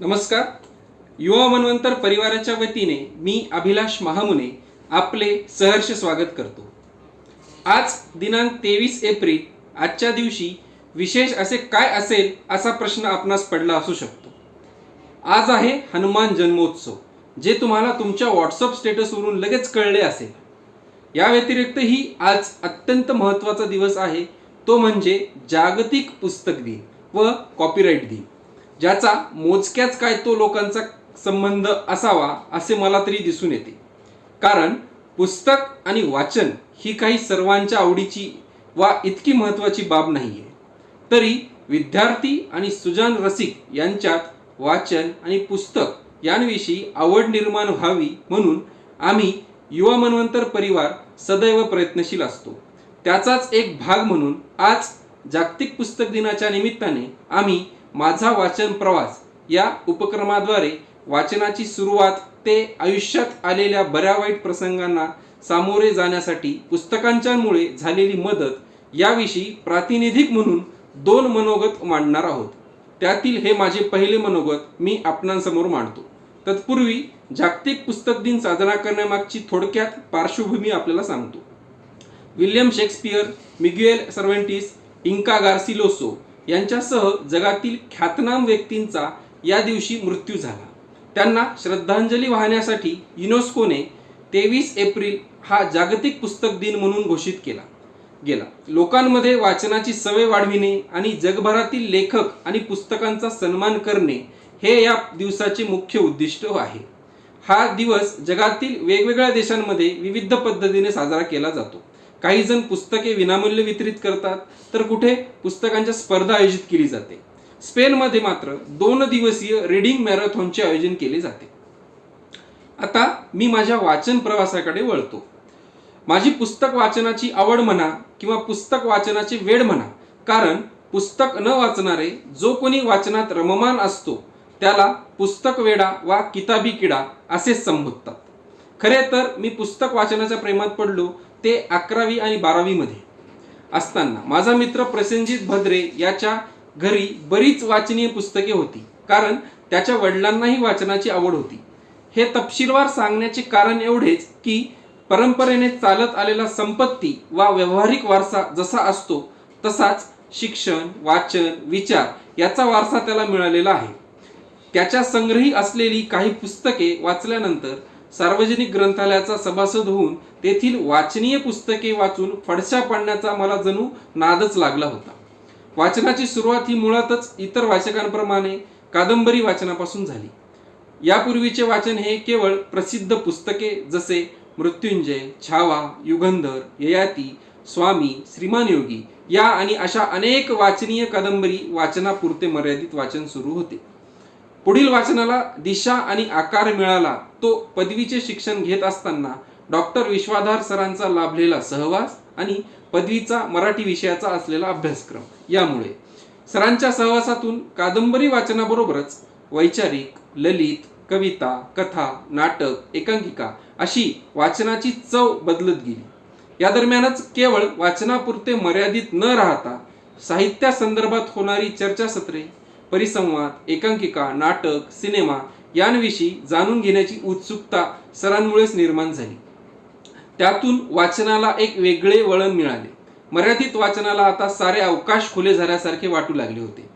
नमस्कार. युवा मनवंतर परिवाराच्या वतीने मी अभिलाष महामुने आपले सहर्ष स्वागत करतो. आज दिनांक तेवीस एप्रिल आजच्या दिवशी विशेष असे काय असेल असा प्रश्न आपणास पडला असू शकतो. आज आहे हनुमान जन्मोत्सव जे तुम्हाला तुमच्या व्हॉट्सअप स्टेटसवरून लगेच कळले असेल. या व्यतिरिक्तही आज अत्यंत महत्त्वाचा दिवस आहे तो म्हणजे जागतिक पुस्तक दिन व कॉपीराईट दिन. ज्याचा मोजक्याच काय तो लोकांचा संबंध असावा असे मला तरी दिसून येते. कारण पुस्तक आणि वाचन ही काही सर्वांच्या आवडीची वा इतकी महत्त्वाची बाब नाही आहे तरी विद्यार्थी आणि सुजान रसिक यांच्यात वाचन आणि पुस्तक यांविषयी आवड निर्माण व्हावी म्हणून आम्ही युवा मनवंतर परिवार सदैव प्रयत्नशील असतो. त्याचाच एक भाग म्हणून आज जागतिक पुस्तक दिनाच्या निमित्ताने आम्ही माझा वाचन प्रवास या उपक्रमाद्वारे वाचनाची सुरुवात ते आयुष्यात आलेल्या बऱ्या वाईट प्रसंगांना सामोरे जाण्यासाठी पुस्तकांच्यामुळे झालेली मदत याविषयी प्रातिनिधिक म्हणून दोन मनोगत मांडणार आहोत. त्यातील हे माझे पहिले मनोगत मी आपणांसमोर मांडतो. तत्पूर्वी जागतिक पुस्तक दिन साजरा करण्यामागची थोडक्यात पार्श्वभूमी आपल्याला सांगतो. William Shakespeare Miguel Cervantes Inca Garcilaso यांच्यासह जगातील ख्यातनाम व्यक्तींचा या दिवशी मृत्यू झाला. त्यांना श्रद्धांजली वाहण्यासाठी युनेस्कोने तेवीस एप्रिल हा जागतिक पुस्तक दिन म्हणून घोषित केला. गेला. लोकांमध्ये वाचनाची सवय वाढविणे आणि जगभरातील लेखक आणि पुस्तकांचा सन्मान करणे हे या दिवसाचे मुख्य उद्दिष्ट आहे. हा दिवस जगातील वेगवेगळ्या देशांमध्ये विविध पद्धतीने साजरा केला जातो. काही जण पुस्तके विनामूल्य वितरित करतात तर कुठे? पुस्तकांच्या स्पर्धा आयोजित केली जाते. स्पेनमध्ये मात्र दोन दिवसीय रीडिंग मॅरेथॉनचे आयोजन केले जाते. आता मी माझ्या वाचन प्रवासाकडे वळतो. माझी पुस्तक वाचनाची आवड म्हणा किंवा पुस्तक वाचनाची वेड म्हणा कारण पुस्तक न वाचणारे जो कोणी वाचनात रममान असतो त्याला पुस्तक वेडा वा किताबी किडा असे संबोधतात. खरे तर मी पुस्तक वाचनाच्या प्रेमात पडलो ते अकरावी आणि बारावीमध्ये असताना माझा मित्र प्रसेनजित भद्रे याच्या घरी बरीच वाचनीय पुस्तके होती कारण त्याच्या वडिलांनाही वाचनाची आवड होती. हे तपशीलवार सांगण्याचे कारण एवढेच की परंपरेने चालत आलेला संपत्ती वा व्यावहारिक वारसा जसा असतो तसाच शिक्षण वाचन विचार याचा वारसा त्याला मिळालेला आहे. त्याच्या संग्रही असलेली काही पुस्तके वाचल्यानंतर सार्वजनिक ग्रंथालयाचा सभासद होऊन तेथील वाचनीय पुस्तके वाचून फडशा पाडण्याचा मला जणू नादच लागला होता. वाचनाची सुरुवात ही मुळातच इतर वाचकांप्रमाणे कादंबरी वाचनापासून झाली. यापूर्वीचे वाचन हे केवळ प्रसिद्ध पुस्तके जसे मृत्युंजय छावा युगंधर ययाती स्वामी श्रीमान योगी या आणि अशा अनेक वाचनीय कादंबरी वाचनापुरते मर्यादित वाचन सुरू होते. पुढील वाचनाला दिशा आणि आकार मिळाला तो पदवीचे शिक्षण घेत असताना डॉक्टर विश्वाधार सरांचा लाभलेला सहवास आणि पदवीचा मराठी विषयाचा असलेला अभ्यासक्रम. यामुळे सरांच्या सहवासातून कादंबरी वाचनाबरोबरच वैचारिक ललित कविता कथा नाटक एकांकिका अशी वाचनाची चव बदलत गेली. या दरम्यानच केवळ वाचनापुरते मर्यादित न राहता साहित्या संदर्भात होणारी चर्चासत्रे परिसंवाद एकांकिका नाटक सिनेमा यांविषयी जाणून घेण्याची उत्सुकता सरांमुळेच निर्माण झाली. त्यातून वाचनाला एक वेगळे वळण मिळाले. मर्यादित वाचनाला आता सारे अवकाश खुले झाल्यासारखे वाटू लागले होते.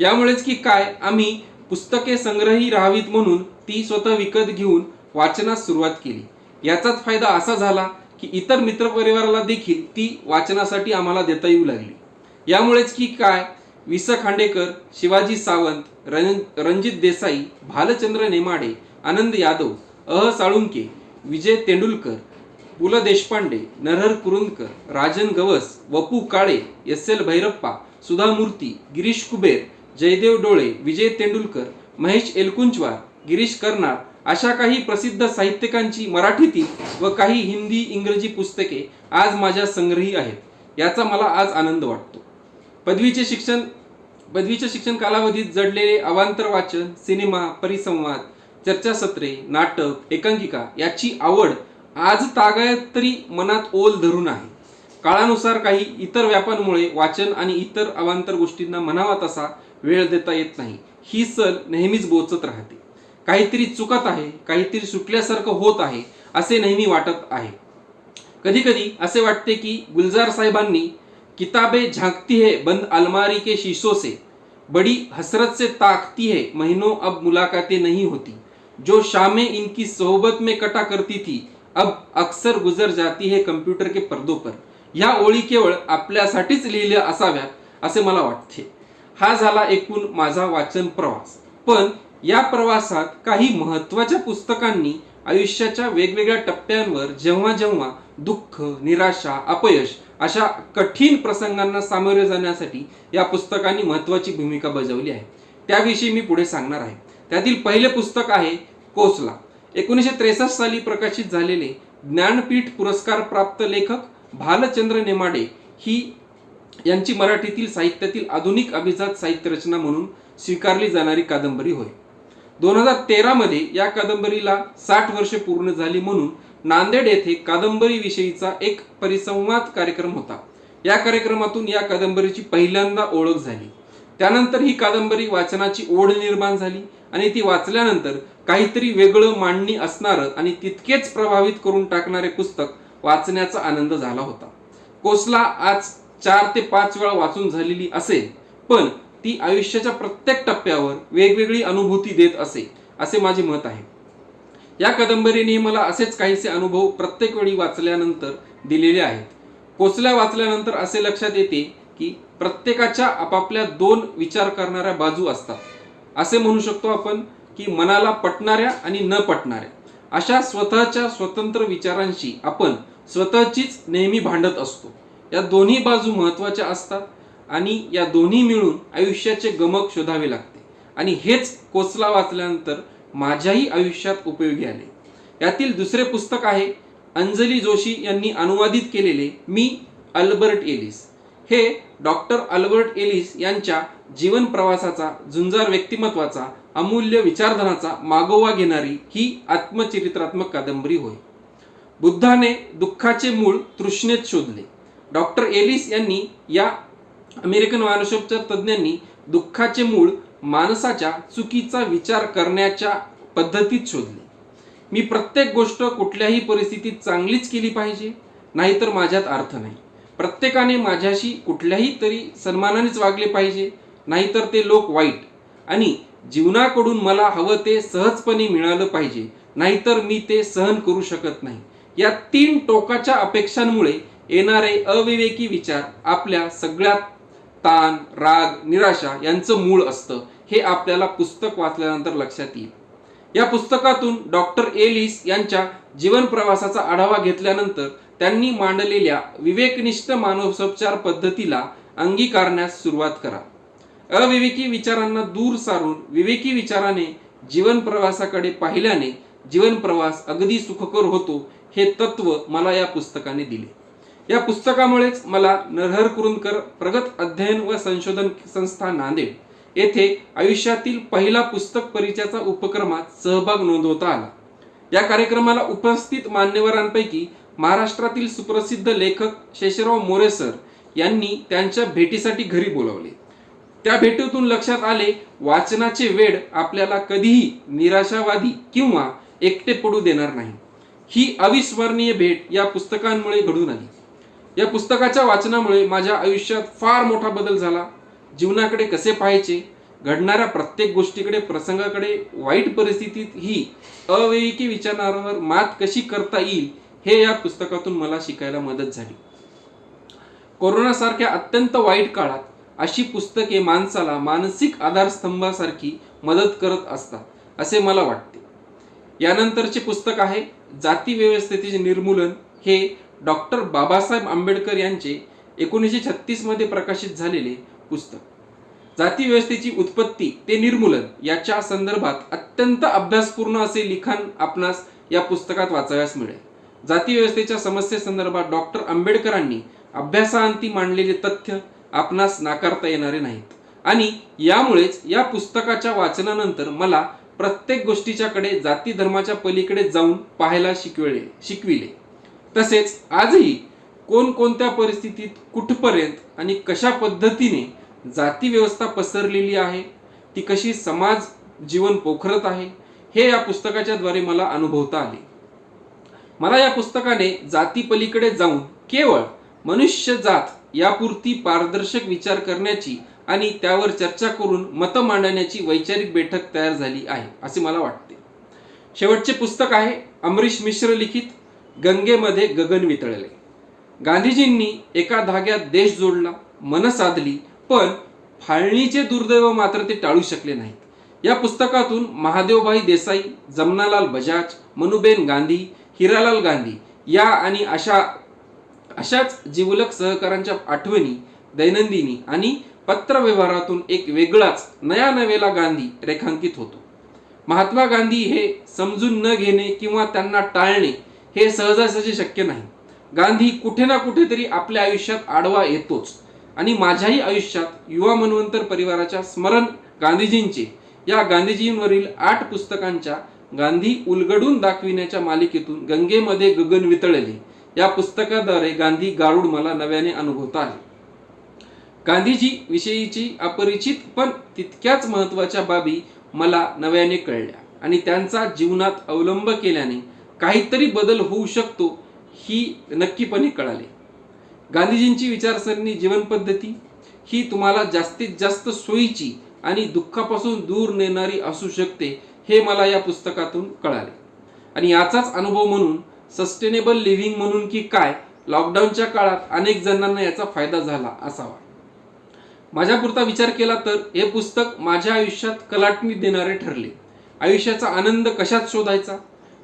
यामुळेच की काय आम्ही पुस्तके संग्रही राहावीत म्हणून ती स्वतः विकत घेऊन वाचनास सुरुवात केली. याचाच फायदा असा झाला की इतर मित्रपरिवाराला देखील ती वाचनासाठी आम्हाला देता येऊ लागली. यामुळेच की काय वि स खांडेकर शिवाजी सावंत रं रणजित देसाई भालचंद्र नेमाडे आनंद यादव अह साळुंके विजय तेंडुलकर पु ल देशपांडे नरहर कुरुंदकर राजन गवस वपू काळे एस एल भैरप्पा सुधा मूर्ती गिरीश कुबेर जयदेव डोळे विजय तेंडुलकर महेश एलकुंचवार गिरीश कर्नाड अशा काही प्रसिद्ध साहित्यिकांची मराठीतील व काही हिंदी इंग्रजी पुस्तके आज माझ्या संग्रही आहेत. याचा मला आज आनंद वाटतो. पदवीचे शिक्षण पदवीच्या शिक्षण कालावधीत जडलेले अवांतर वाचन सिनेमा परिसंवाद चर्चासत्रे नाटक एकांकिका याची आवड आज तागायत तरी मनात ओल धरून आहे. काळानुसार काही इतर व्यापांमुळे वाचन आणि इतर अवांतर गोष्टींना म्हणावा तसा वेळ देता येत नाही. ही सल नेहमीच बोचत राहते. काहीतरी चुकत आहे काहीतरी सुटल्यासारखं होत आहे असे नेहमी वाटत आहे. कधीकधी असे वाटते की गुलजार साहेबांनी किताबे झांकती है बंद अलमारी के शीशों से। बड़ी हसरत से ताकती है महीनों अब मुलाकातें नहीं होती। जो शामें इनकी सोहबत में कटा करती थी अब अक्सर गुजर जाती है कम्प्युटर के पर्दों पर। ह्या ओळी केवळ आपल्यासाठीच लिहिल्या असाव्यात असे मला वाटते. हा झाला एकूण माझा वाचन प्रवास पण या प्रवासात काही महत्त्वाच्या पुस्तकांनी आयुष्याच्या वेगवेगळ्या टप्प्यांवर जेव्हा जेव्हा दुःख निराशा अपयश अशा कठीण प्रसंगांना सामोरे जाण्यासाठी या पुस्तकांनी महत्वाची भूमिका बजावली आहे. त्याविषयी मी पुढे सांगणार आहे. त्यातील पहिले पुस्तक आहे कोसला. एकोणीसशे त्रेसष्ट साली प्रकाशित झालेले ज्ञानपीठ पुरस्कार प्राप्त लेखक भालचंद्र नेमाडे ही यांची मराठीतील साहित्यातील आधुनिक अभिजात साहित्य रचना म्हणून स्वीकारली जाणारी कादंबरी होय. दोन हजार तेरा मध्ये या कादंबरीला साठ वर्षे पूर्ण झाली म्हणून नांदेड येथे कादंबरीविषयीचा एक परिसंवाद कार्यक्रम होता. या कार्यक्रमातून या कादंबरीची पहिल्यांदा ओळख झाली. त्यानंतर ही कादंबरी वाचनाची ओढ निर्माण झाली आणि ती वाचल्यानंतर काहीतरी वेगळं मांडणी असणारं आणि तितकेच प्रभावित करून टाकणारे पुस्तक वाचण्याचा आनंद झाला होता. कोसला आज चार ते पाच वेळा वाचून झालेली असेल पण ती आयुष्याच्या प्रत्येक टप्प्यावर वेगवेगळी अनुभूती देत असे असे माझे मत आहे. या कादंबरीने मला असेच काहीसे अनुभव प्रत्येक वेळी वाचल्यानंतर दिलेले आहेत. कोचल्या वाचल्यानंतर असे लक्षात येते की प्रत्येकाच्या आपापल्या दोन विचार करणाऱ्या बाजू असतात. असे म्हणू शकतो आपण की मनाला पटणाऱ्या आणि न पटणाऱ्या. अशा स्वतःच्या स्वतंत्र विचारांशी आपण स्वतःचीच नेहमी भांडत असतो. या दोन्ही बाजू महत्त्वाच्या असतात. आणि या दोन्ही मिळून आयुष्याचे गमक शोधावे लागते. आणि हेच कोचला वाचल्यानंतर माझ्याही आयुष्यात उपयोगी आले. यातील दुसरे पुस्तक आहे अंजली जोशी यांनी अनुवादित केलेले मी अल्बर्ट एलिस. हे डॉक्टर अल्बर्ट एलिस यांच्या जीवन प्रवासाचा झुंजार व्यक्तिमत्वाचा अमूल्य विचारधनाचा मागोवा घेणारी ही आत्मचरित्रात्मक कादंबरी होय. बुद्धाने दुःखाचे मूळ तृष्णेत शोधले. डॉक्टर एलिस यांनी या अमेरिकन मानसोपचार तज्ज्ञांनी दुःखाचे मूळ माणसाच्या चुकीचा विचार करण्याच्या पद्धतीत शोधले. मी प्रत्येक गोष्ट कुठल्याही परिस्थितीत चांगलीच केली पाहिजे नाहीतर माझ्यात अर्थ नाही. प्रत्येकाने माझ्याशी कुठल्याही तरी सन्मानानेच वागले पाहिजे नाहीतर ते लोक वाईट आणि जीवनाकडून मला हवं ते सहजपणे मिळालं पाहिजे नाहीतर मी ते सहन करू शकत नाही. या तीन टोकाच्या अपेक्षांमुळे येणारे अविवेकी विचार आपल्या सगळ्यात ताण राग निराशा यांचं मूळ असतं. हे आपल्याला पुस्तक वाचल्यानंतर लक्षात येईल. या पुस्तकातून डॉक्टर एलिस यांच्या जीवन प्रवासाचा आढावा घेतल्यानंतर त्यांनी मांडलेल्या विवेकनिष्ठ मानसोपचार पद्धतीला अंगीकारण्यास सुरुवात करा. अविवेकी विचारांना दूर सारून विवेकी विचाराने जीवन प्रवासाकडे पाहिल्याने जीवन प्रवास अगदी सुखकर होतो हे तत्व मला या पुस्तकाने दिले. या पुस्तकामुळेच मला नरहर कुरुंदकर प्रगत अध्ययन व संशोधन संस्था नांदेड येथे आयुष्यातील पहिला पुस्तक परिचयाचा उपक्रमात सहभाग नोंदवता आला. या कार्यक्रमाला उपस्थित मान्यवरांपैकी महाराष्ट्रातील सुप्रसिद्ध लेखक शेषराव मोरे सर यांनी त्यांच्या भेटीसाठी घरी बोलावले. त्या भेटीतून लक्षात आले वाचनाचे वेड आपल्याला कधीही निराशावादी किंवा एकटे पडू देणार नाही. ही अविस्मरणीय भेट या पुस्तकांमुळे घडून आली. या पुस्तकाच्या वाचनामुळे माझ्या आयुष्यात फार मोठा बदल झाला. जीवनाकडे कसे पाहायचे? घडणाऱ्या प्रत्येक गोष्टीकडे प्रसंगाकडे वाईट परिस्थितीत ही अविवेकी विचारांवर मात कशी करता येईल हे या पुस्तकातून मला शिकायला मदत झाली. कोरोनासारख्या अत्यंत वाईट काळात अशी पुस्तके माणसाला मानसिक आधारस्तंभासारखी मदत करत असतात असे मला वाटते. यानंतरचे पुस्तक आहे जाती व्यवस्थेचे निर्मूलन. हे डॉक्टर बाबासाहेब आंबेडकर यांचे एकोणीसशे छत्तीसमध्ये प्रकाशित झालेले पुस्तक. जाती व्यवस्थेची उत्पत्ती ते निर्मूलन याच्या संदर्भात अत्यंत अभ्यासपूर्ण असे लिखाण आपणास या पुस्तकात वाचाव्यास मिळेल. जाती व्यवस्थेच्या समस्येसंदर्भात डॉक्टर आंबेडकरांनी अभ्यासाअंती मांडलेले तथ्य आपणास नाकारता येणारे नाहीत. आणि यामुळेच या पुस्तकाच्या वाचनानंतर मला प्रत्येक गोष्टीच्याकडे जाती धर्माच्या पलीकडे जाऊन पाहायला शिकविले शिकविले. तसेच आजही कोणकोणत्या परिस्थितीत कुठपर्यंत आणि कशा पद्धतीने जाती व्यवस्था पसरलेली आहे ती कशी समाज जीवन पोखरत आहे हे या पुस्तकाच्या द्वारे मला अनुभवता आले. मला या पुस्तकाने जाती पलीकडे जाऊन केवळ मनुष्य जात यापुरती पारदर्शक विचार करण्याची आणि त्यावर चर्चा करून मतं मांडण्याची वैचारिक बैठक तयार झाली आहे असे मला वाटते. शेवटचे पुस्तक आहे अमरीश मिश्र लिखित गंगेमध्ये गगन वितळले. गांधीजींनी एका धाग्यात देश जोडला मन साधली पण फाळणीचे दुर्दैव मात्र ते टाळू शकले नाहीत. या पुस्तकातून महादेवभाई देसाई जमनालाल बजाज मनुबेन गांधी हिरालाल गांधी या आणि अशा अशाच जिवलक सहकारांच्या आठवणी दैनंदिनी आणि पत्रव्यवहारातून एक वेगळाच नया नवेला गांधी रेखांकित होतो. महात्मा गांधी हे समजून न घेणे किंवा त्यांना टाळणे हे सहजासहजी शक्य नाही. गांधी कुठे ना कुठेतरी आपल्या आयुष्यात आडवा येतोच. आणि माझ्याही आयुष्यात युवा मनवंतर परिवाराच्या स्मरण गांधीजींचे या गांधीजींवरील आठ पुस्तकांच्या गांधी उलगडून दाखविण्याच्या मालिकेतून गंगेमध्ये गगन वितळले. या पुस्तकाद्वारे गांधी गारुड मला नव्याने अनुभवता आले. गांधीजी विषयीची अपरिचित पण तितक्याच महत्त्वाच्या बाबी मला नव्याने कळल्या आणि त्यांचा जीवनात अवलंब केल्याने काहीतरी बदल होऊ शकतो ही नक्कीपणे कळाले. गांधीजींची विचारसरणी जीवनपद्धती ही तुम्हाला जास्तीत जास्त सोयीची आणि दुःखापासून दूर नेणारी असू शकते हे मला या पुस्तकातून कळाले. आणि याचाच अनुभव म्हणून सस्टेनेबल लिव्हिंग म्हणून की काय लॉकडाऊनच्या काळात अनेक जणांना याचा फायदा झाला असावा. माझ्यापुरता विचार केला तर हे पुस्तक माझ्या आयुष्यात कलाटणी देणारे ठरले. आयुष्याचा आनंद कशात शोधायचा?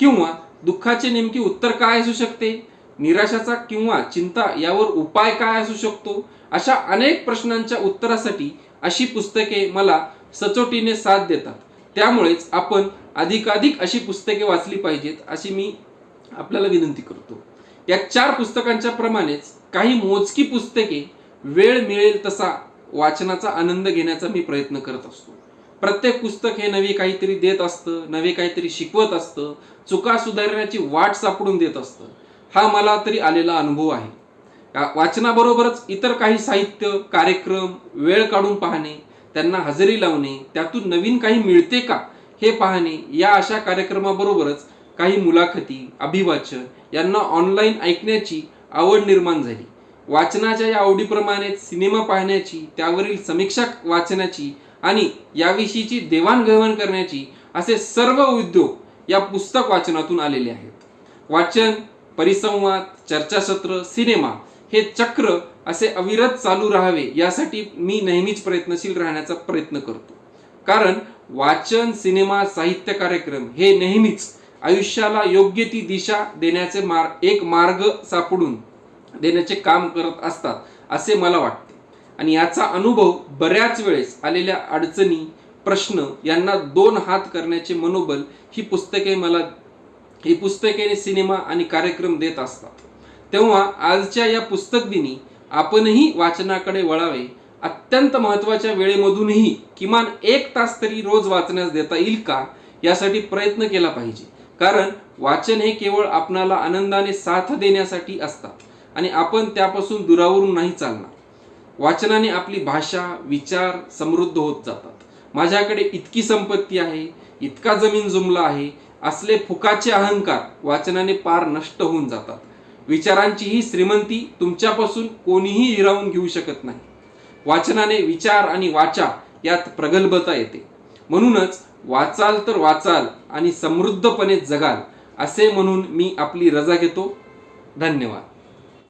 किंवा दुःखाचे नेमके उत्तर काय असू शकते? निराशाचा किंवा चिंता यावर उपाय काय असू शकतो? अशा अनेक प्रश्नांच्या उत्तरासाठी अशी पुस्तके मला सचोटीने साथ देतात. त्यामुळेच आपण अधिकाधिक अशी पुस्तके वाचली पाहिजेत अशी मी आपल्याला विनंती करतो. या चार पुस्तकांच्या प्रमाणेच काही मोजकी पुस्तके वेळ मिळेल तसा वाचनाचा आनंद घेण्याचा मी प्रयत्न करत असतो. प्रत्येक पुस्तक हे नवी काहीतरी देत असतं नवे काहीतरी शिकवत असतं चुका सुधारण्याची वाट सापडून देत असतं. हा मला तरी आलेला अनुभव आहे. वाचनाबरोबरच इतर काही साहित्य कार्यक्रम वेळ काढून पाहणे त्यांना हजेरी लावणे त्यातून नवीन काही मिळते का हे पाहणे या अशा कार्यक्रमाबरोबरच काही मुलाखती अभिवाचन यांना ऑनलाईन ऐकण्याची आवड निर्माण झाली. वाचनाच्या या आवडीप्रमाणे सिनेमा पाहण्याची त्यावरील समीक्षा वाचण्याची आणि याविषयीची देवाणघेवाण करण्याची असे सर्व उद्योग या पुस्तक वाचनातून आलेले आहेत. वाचन परिसंवाद चर्चासत्र सिनेमा हे चक्र असे अविरत चालू राहावे यासाठी मी नेहमीच प्रयत्नशील राहण्याचा प्रयत्न करतो. कारण वाचन सिनेमा साहित्य कार्यक्रम हे नेहमीच आयुष्याला योग्य ती दिशा देण्याचे मार्ग एक मार्ग सापडून देण्याचे काम करत असतात असे मला वाटते. आणि याचा अनुभव बऱ्याच वेळेस आलेल्या अडचणी प्रश्न यांना दोन हात करण्याचे मनोबल ही पुस्तके मला ही पुस्तके सिनेमा आणि कार्यक्रम देत असतात. तेव्हा आजच्या या पुस्तक दिनी आपणही वाचनाकडे वळावे अत्यंत महत्त्वाच्या वेळेमधूनही किमान एक तास तरी रोज वाचण्यास देता येईल का यासाठी प्रयत्न केला पाहिजे. कारण वाचन हे केवळ आपणाला आनंदाने साथ देण्यासाठी असतात आणि आपण त्यापासून दुरावरून नाही चालणार. वाचनाने आपली भाषा विचार समृद्ध होत जातात. माझ्याकडे इतकी संपत्ती आहे इतका जमीन जुमला आहे असले फुकाचे अहंकार वाचनाने पार नष्ट होऊन जातात. विचारांची ही श्रीमंती तुमच्यापासून कोणीही हिरावून घेऊ शकत नाही. वाचनाने विचार आणि वाचा यात प्रगल्भता येते. म्हणूनच वाचाल तर वाचाल आणि समृद्धपणे जगाल असे म्हणून मी आपली रजा घेतो. धन्यवाद.